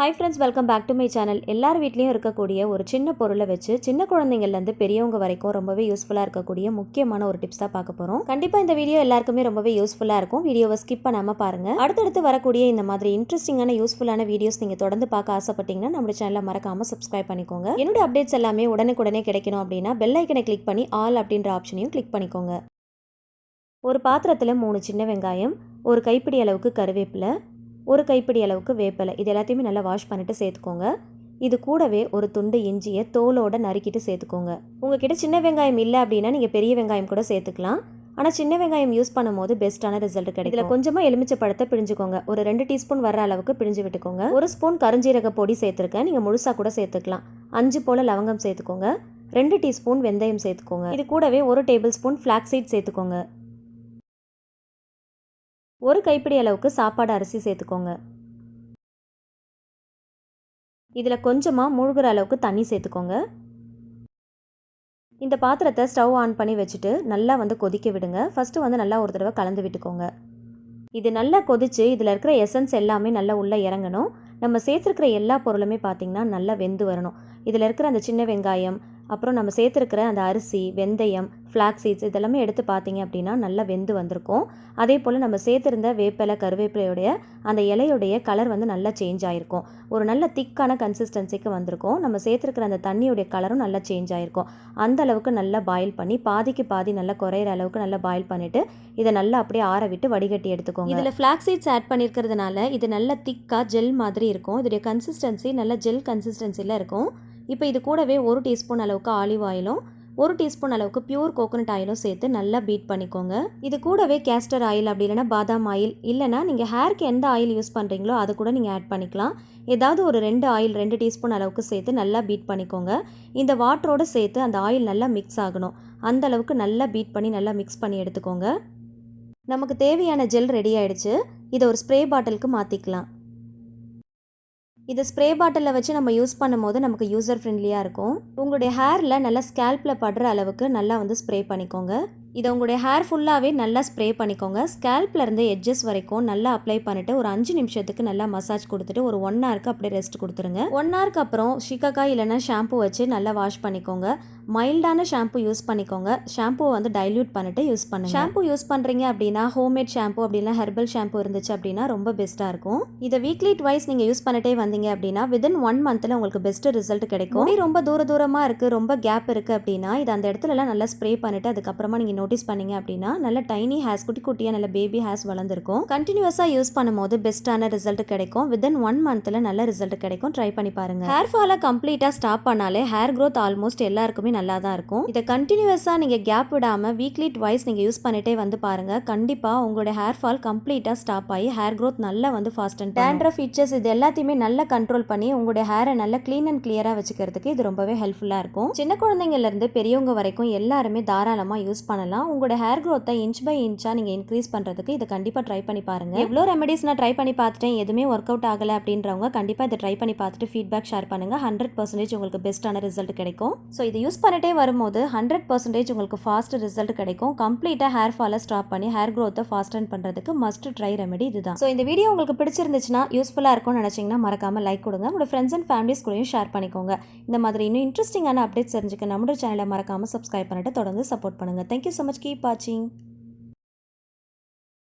Hi friends welcome back to my channel எல்லார் வீட்லேயும் இருக்கக்கூடிய ஒரு சின்ன பொருளை வச்சு சின்ன குழந்தைங்கள்லேருந்து பெரியவங்க வரைக்கும் ரொம்பவே யூஸ்ஃபுல்லாக இருக்கக்கூடிய முக்கியமான ஒரு டிப்ஸ் தான் பார்க்க போகிறோம் கண்டிப்பாக இந்த வீடியோ எல்லாருக்குமே ரொம்பவே யூஸ்ஃபுல்லாக இருக்கும். வீடியோவை ஸ்கிப் பண்ணாமல் பாருங்கள் அடுத்தடுத்து வரக்கூடிய இந்த மாதிரி இன்ட்ரெஸ்டிங்கான யூஸ்ஃபுல்லான வீடியோஸ் நீங்கள் தொடர்ந்து பார்க்க ஆசைப்பட்டீங்கன்னா நம்ம சேனலை மறக்காமல் சப்ஸ்கிரைப் பண்ணிக்கோங்க. என்னோட அப்டேட்ஸ் எல்லாமே உடனுக்குடனே கிடைக்கணும் அப்படின்னா பெல் ஐக்கனை கிளிக் பண்ணி ஆல் அப்படின்ற ஆப்ஷனையும் கிளிக் பண்ணிக்கோங்க. ஒரு பாத்திரத்தில் மூணு சின்ன வெங்காயம் ஒரு கைப்பிடி அளவுக்கு கருவேப்பிலை ஒரு கைப்பிடி அளவுக்கு வேப்பிலை. இது எல்லாத்தையுமே நல்லா வாஷ் பண்ணிவிட்டு சேர்த்துக்கோங்க. இது கூடவே ஒரு துண்டு இஞ்சியை தோலோடு நறுக்கிட்டு சேர்த்துக்கோங்க. உங்ககிட்ட சின்ன வெங்காயம் இல்லை அப்படின்னா நீங்கள் பெரிய வெங்காயம் கூட சேர்த்துக்கலாம். ஆனால் சின்ன வெங்காயம் யூஸ் பண்ணும்போது பெஸ்ட்டான ரிசல்ட் கிடைக்கும். இதில் கொஞ்சமாக எலுமிச்சை பழத்தை பிழிஞ்சுக்கோங்க. ஒரு ரெண்டு டீஸ்பூன் வர அளவுக்கு பிழிஞ்சு விட்டுக்கோங்க. ஒரு ஸ்பூன் கருஞ்சீரக பொடி சேர்த்துருக்கேன். நீங்கள் முழுசாக கூட சேர்த்துக்கலாம். அஞ்சு போல் லவங்கம் சேர்த்துக்கோங்க. ரெண்டு டீஸ்பூன் வெந்தயம் சேர்த்துக்கோங்க. இது கூடவே ஒரு டேபிள் ஸ்பூன் ஃப்ளாக் சீட் சேர்த்துக்கோங்க. ஒரு கைப்பிடி அளவுக்கு சாப்பாடு அரிசி சேர்த்துக்கோங்க. இதில் கொஞ்சமாக மூழ்கிற அளவுக்கு தண்ணி சேர்த்துக்கோங்க. இந்த பாத்திரத்தை ஸ்டவ் ஆன் பண்ணி வச்சுட்டு நல்லா வந்து கொதிக்க விடுங்க. ஃபஸ்ட்டு வந்து நல்லா ஒரு தடவை கலந்து விட்டுக்கோங்க. இது நல்லா கொதிச்சு இதில் இருக்கிற எசன்ஸ் எல்லாமே நல்லா உள்ளே இறங்கணும். நம்ம சேர்த்துருக்கிற எல்லா பொருளுமே பார்த்திங்கன்னா நல்லா வெந்து வரணும். இதில் இருக்கிற அந்த சின்ன வெங்காயம் அப்புறம் நம்ம சேர்த்துருக்கிற அந்த அரிசி வெந்தயம் ஃப்ளாக் சீட்ஸ் இதெல்லாமே எடுத்து பார்த்தீங்க அப்படின்னா நல்லா வெந்து வந்திருக்கும். அதே போல் நம்ம சேர்த்துருந்த வேப்பிலை கருவேப்பிலையுடைய அந்த இலையுடைய கலர் வந்து நல்லா சேஞ்ச் ஆகிருக்கும் ஒரு நல்ல திக்கான கன்சிஸ்டன்சிக்கு வந்திருக்கும். நம்ம சேர்த்துருக்கிற அந்த தண்ணியுடைய கலரும் நல்லா சேஞ்ச் ஆகிருக்கும் அந்த அளவுக்கு நல்லா பாயில் பண்ணி பாதிக்கு பாதி நல்லா குறையிற அளவுக்கு நல்லா பாயில் பண்ணிவிட்டு இதை நல்லா அப்படியே ஆற விட்டு வடிகட்டி எடுத்துக்கோங்க. இதில் ஃப்ளாக் சீட்ஸ் ஆட் பண்ணியிருக்கிறதுனால இது நல்ல திக்காக ஜெல் மாதிரி இருக்கும். இதோடைய கன்சிஸ்டன்சி நல்ல ஜெல் கன்சிஸ்டன்சியில் இருக்கும். இப்போ இது கூடவே ஒரு டீஸ்பூன் அளவுக்கு ஆலிவ் ஆயிலும் ஒரு டீஸ்பூன் அளவுக்கு பியூர் கோகோனட் ஆயிலும் சேர்த்து நல்லா பீட் பண்ணிக்கோங்க. இது கூடவே கேஸ்டர் ஆயில் அப்படி இல்லைனா பாதாம் ஆயில் இல்லைனா நீங்கள் ஹேருக்கு எந்த ஆயில் யூஸ் பண்ணுறீங்களோ அதை கூட நீங்கள் ஆட் பண்ணிக்கலாம். ஏதாவது ஒரு ரெண்டு ஆயில் ரெண்டு டீஸ்பூன் அளவுக்கு சேர்த்து நல்லா பீட் பண்ணிக்கோங்க. இந்த வாட்டரோடு சேர்த்து அந்த ஆயில் நல்லா மிக்ஸ் ஆகணும். அந்த அளவுக்கு நல்லா பீட் பண்ணி நல்லா மிக்ஸ் பண்ணி எடுத்துக்கோங்க. நமக்கு தேவையான ஜெல் ரெடி ஆயிடுச்சு. இதை ஒரு ஸ்ப்ரே பாட்டிலுக்கு மாற்றிக்கலாம் இதை ஸ்ப்ரே பாட்டிலில் வச்சு நம்ம யூஸ் பண்ணும்போது நமக்கு யூசர் ஃப்ரெண்ட்லியாக இருக்கும். உங்களுடைய ஹேரில் நல்லா ஸ்கேல்பில் படுற அளவுக்கு நல்லா வந்து ஸ்ப்ரே பண்ணிக்கோங்க. இதை உங்களுடைய ஹேர் ஃபுல்லாகவே நல்லா ஸ்ப்ரே பண்ணிக்கோங்க. ஸ்கேல்ப்லேருந்து எட்ஜஸ் வரைக்கும் நல்லா அப்ளை பண்ணிவிட்டு ஒரு அஞ்சு நிமிஷத்துக்கு நல்லா மசாஜ் கொடுத்துட்டு ஒரு ஒன் ஹவருக்கு அப்படியே ரெஸ்ட் கொடுத்துருங்க. ஒன் ஹவருக்கு அப்புறம் ஷிகக்காய் இல்லைன்னா ஷாம்பு வச்சு நல்லா வாஷ் பண்ணிக்கோங்க. மைல்டான ஷாம்பு யூஸ் பண்ணிக்கோங்க. ஷாம்புவை வந்து டைல்யூட் பண்ணிட்டு யூஸ் பண்ணுங்க. ஷாம்பு யூஸ் பண்ணுறீங்க அப்படின்னா ஹோம்மேட் ஷாம்பு அப்படின்னா ஹெர்பல் ஷாம்பு இருந்துச்சு அப்படின்னா ரொம்ப பெஸ்ட்டாக இருக்கும். இதை வீக்லி ட்வைஸ் நீங்கள் யூஸ் பண்ணிட்டே வந்தீங்க அப்படின்னா வித்தின் ஒன் மந்த்தில் உங்களுக்கு பெஸ்ட் ரிசல்ட் கிடைக்கும். முடி ரொம்ப தூர தூரமாக இருக்குது ரொம்ப கேப் இருக்குது அப்படின்னா இது அந்த இடத்துலலாம் நல்லா ஸ்ப்ரே பண்ணிட்டு அதுக்கப்புறமா நீங்கள் நோட்டீஸ் பண்ணீங்க அப்படின்னா நல்ல டைனி ஹேர்ஸ் குட்டி குட்டியாக நல்ல பேபி ஹேர்ஸ் வளர்ந்துருக்கும். கண்டினியூஸாக யூஸ் பண்ணும்போது பெஸ்ட்டான ரிசல்ட் கிடைக்கும். வித்தின் ஒன் மந்த்தில் நல்ல ரிசல்ட் கிடைக்கும். ட்ரை பண்ணி பாருங்கள் ஹேர் ஃபாலை கம்ப்ளீட்டாக ஸ்டாப் பண்ணாலே ஹேர் க்ரோத் ஆல்மோஸ்ட் எல்லாருக்குமே நல்லா தான் இருக்கும். இதை கண்டினியூஸாக நீங்கள் கேப் விடாமல் வீக்லி ட்வைஸ் நீங்கள் யூஸ் பண்ணிட்டே வந்து பாருங்க. கண்டிப்பாக உங்களோட ஹேர் ஃபால் கம்ப்ளீட்டாக ஸ்டாப் ஆகி ஹேர் க்ரோத் நல்லா வந்து ஃபாஸ்ட் அண்ட் டேண்ட்ரஃப் ஃபீச்சர்ஸ் இது எல்லாத்தையுமே நல்லா கண்ட்ரோல் பண்ணி உங்களுடைய ஹேரை நல்லா க்ளீன் அண்ட் கிளியராக வச்சுக்கிறதுக்கு இது ரொம்பவே ஹெல்ப்ஃபுல்லாக இருக்கும். சின்ன குழந்தைங்கள்லேருந்து பெரியவங்க வரைக்கும் எல்லாருமே தாராளமாக யூஸ் பண்ணலாம். உங்களோட ஹேர் க்ரோத்தை இன்ச் பை இன்ச்சாக நீங்கள் இன்க்ரீஸ் பண்ணுறதுக்கு இதை கண்டிப்பாக ட்ரை பண்ணி பாருங்கள் எவ்வளோ ரெமெடிஸ் நான் ட்ரை பண்ணி பார்த்துட்டேன் எதுவுமே ஒர்க் அவுட் ஆகலை அப்படின்றவங்க கண்டிப்பாக இதை ட்ரை பண்ணி பார்த்துட்டு ஃபீட்பேக் ஷேர் பண்ணுங்கள் ஹண்ட்ரட் பர்சன்டேஜ் உங்களுக்கு பெஸ்ட்டான ரிசல்ட் கிடைக்கும். ஸோ இதை யூஸ் பண்ணிட்டே வரும்போது ஹண்ட்ரட் பர்சன்டேஜ் உங்களுக்கு ஃபாஸ்ட் ரிசல்ட் கிடைக்கும். கம்ப்ளீட்டாக ஹேர் ஃபாலை ஸ்டாப் பண்ணி ஹேர் க்ரோத்தை ஃபாஸ்டன் பண்ணுறதுக்கு மஸ்ட் ட்ரை ரெமெடி இதுதான். ஸோ இந்த வீடியோ உங்களுக்கு பிடிச்சிருந்துச்சுன்னா யூஸ்ஃபுல்லாக இருக்கும்னு நினச்சிங்கன்னா மறக்காமல் லைக் கொடுங்க. உங்களோட ஃப்ரெண்ட்ஸ் அண்ட் ஃபேமிலிஸ் கூடயும் ஷேர் பண்ணிக்கோங்க. இந்த மாதிரி இன்னும் இன்ட்ரெஸ்டிங்கான அப்டேட்ஸ் தெரிஞ்சுக்க நம்மளோட சேனலை மறக்காமல் சப்ஸ்கிரைப் பண்ணிட்டு தொடர்ந்து சப்போர்ட் பண்ணுங்கள் தேங்க்யூ ஸோ மச் கீப் வாட்சிங்